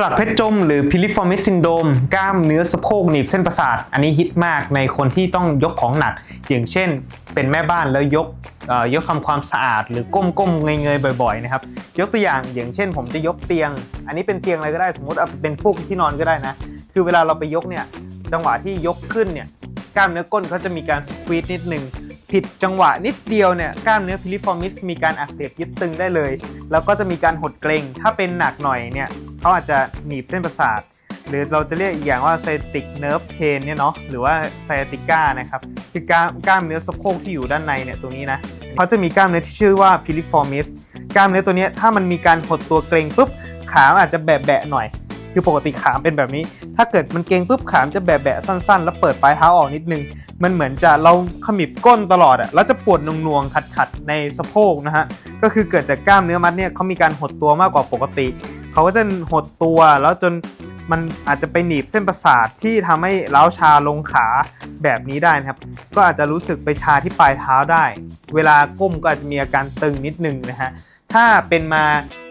สลักเพชรจมหรือ piriformis syndrome กล้ามเนื้อสะโพกหนีบเส้นประสาท อันนี้ฮิตมากในคนที่ต้องยกของหนัก อย่างเช่น เป็นแม่บ้านแล้วยกยกทำความสะอาด หรือก้มๆเงยๆบ่อยๆนะครับยกตัวอย่างอย่างเช่น ผมจะยกเตียง อันนี้เป็นเตียงอะไรก็ได้สมมติเอาเป็นฟูกที่นอนก็ได้นะ คือเวลาเราไปยกเนี่ยจังหวะที่ยกขึ้นเนี่ยกล้ามเนื้อก้นเขาจะมีการสควีดนิดนึงผิดจังหวะนิดเดียวเนี่ยกล้ามเนื้อพิลิฟอร์มิสมีการอักเสบยึดตึงได้เลย แล้วก็จะมีการหดเกร็งถ้าเป็นหนักหน่อยเนี่ย เขาอาจจะหนีบเส้นประสาท หรือเราจะเรียกอีกอย่างว่า sciatic nerve pain เนี่ยเนาะหรือว่า sciatica นะครับคือกล้ามกล้ามเนื้อสะโพกที่อยู่ด้านในเนี่ยตรงนี้นะเขาจะมีกล้ามเนื้อที่ชื่อว่า piriformis กล้ามเนื้อตัวนี้ถ้ามันมีการหดตัวเกร็งปุ๊บขาอาจจะแบะๆหน่อย คือปกติขามเป็นแบบนี้ ถ้าเกิดมันเกร็งปุ๊บขามจะแบะๆสั้นๆ แล้วเปิดปลายเท้าออกนิดนึง มันเหมือนจะเราขมิบก้นตลอดอะแล้วจะปวดนวงๆขัดๆในสะโพกนะฮะก็คือเกิดจากกล้ามเนื้อมัดเนี่ยเขามีการหดตัวมากกว่าปกติ เขาก็จะหดตัวแล้วจนมันอาจจะไปหนีบเส้นประสาทที่ทำให้เล้าชาลงขาแบบนี้ได้นะครับ ก็อาจจะรู้สึกไปชาที่ปลายเท้าได้ เวลาก้มก็อาจจะมีอาการตึงนิดนึงนะฮะ ถ้าเป็นมา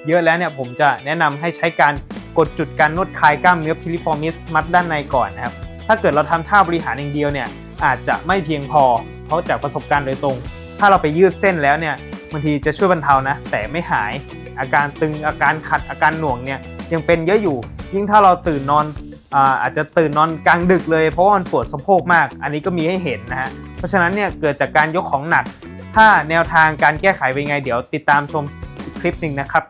เยอะแล้วเนี่ยผมจะแนะนำให้ใช้การกดจุดการนวดคลายกล้ามเนื้อพิลิฟอร์มิสมัดด้านในก่อนนะครับ ถ้าเกิดเราทำท่าบริหารอย่างเดียวเนี่ยอาจจะไม่เพียงพอ เพราะจากประสบการณ์โดยตรง ถ้าเราไปยืดเส้นแล้วเนี่ยบางทีจะช่วยบรรเทานะ แต่ไม่หาย อาการตึงอาการขัดอาการหน่วงเนี่ยยังเป็นเยอะอยู่ ยิ่งถ้าเราตื่นนอนอาอาจจะตื่นนอนกลางดึกเลยเพราะว่ามันปวดสะโพกมาก อันนี้ก็มีให้เห็นนะฮะเพราะฉะนั้นเนี่ยเกิดจากการยกของหนัก ถ้าแนวทางการแก้ไขเป็นไงเดี๋ยวติดตามชมคลิปหนึ่งนะครับ